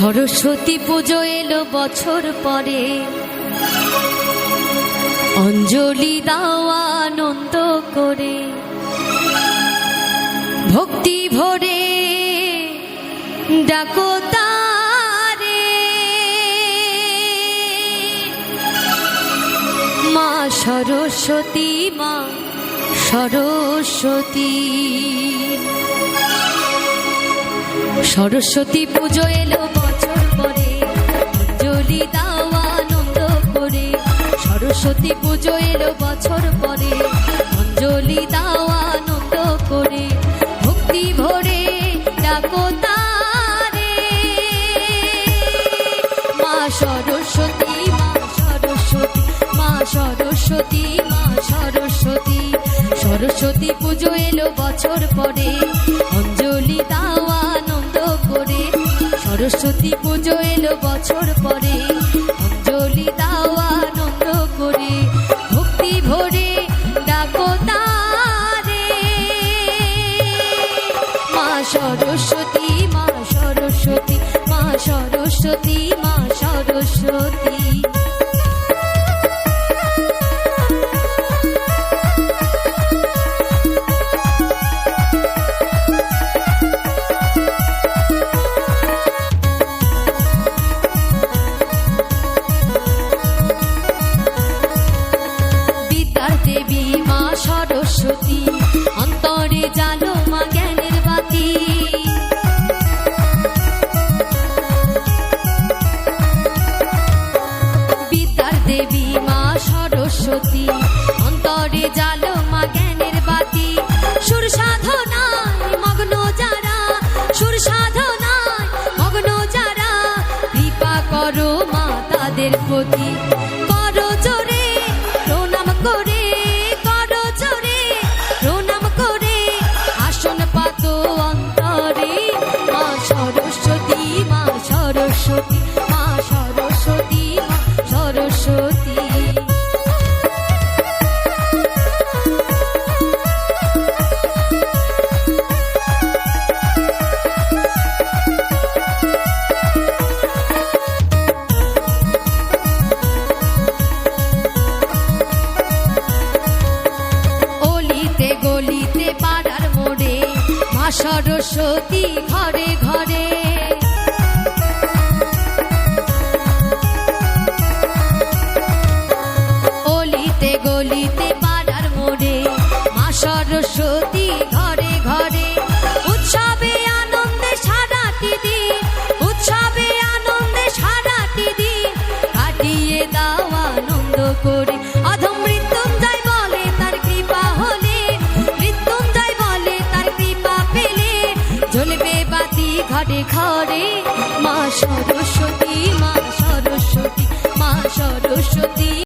সরস্বতী পুজো এলো বছর পরে। অঞ্জলি দাওয়া আনন্দ করে। ভক্তি ভরে ডাকো তারে। মা সরস্বতী মা সরস্বতী। সরস্বতী পুজো এলো বছর পরে অঞ্জলি দাওয়া আনন্দ করে সরস্বতী পুজো এলো বছর পরে, অঞ্জলি দাওয়া আনন্দ করে। ভক্তি ভরে ডাকো তারে। মা সরস্বতী মা সরস্বতী মা সরস্বতী মা সরস্বতী। সরস্বতী পুজো এলো বছর পরে সরস্বতী পুজো এলো বছর পরে। অঞ্জলি দাও আনন্দ করে, ভক্তি ভরে ডাকো তারে। মা সরস্বতী মা সরস্বতী মা সরস্বতী মা সরস্বতী। সরস্বতী অন্তরে জালো মা জ্ঞানের বাতি। সুর সাধনায় মগ্ন যারা, সুর সাধনায় মগ্ন যারা, কৃপা করো মা তাদের প্রতি। সরস্বতী ঘরে ঘরে। অলিতে গলিতে পাড়ার মোড়ে মা সরস্বতী ঘরে ঘরে ঘরে মা সরস্বতী মা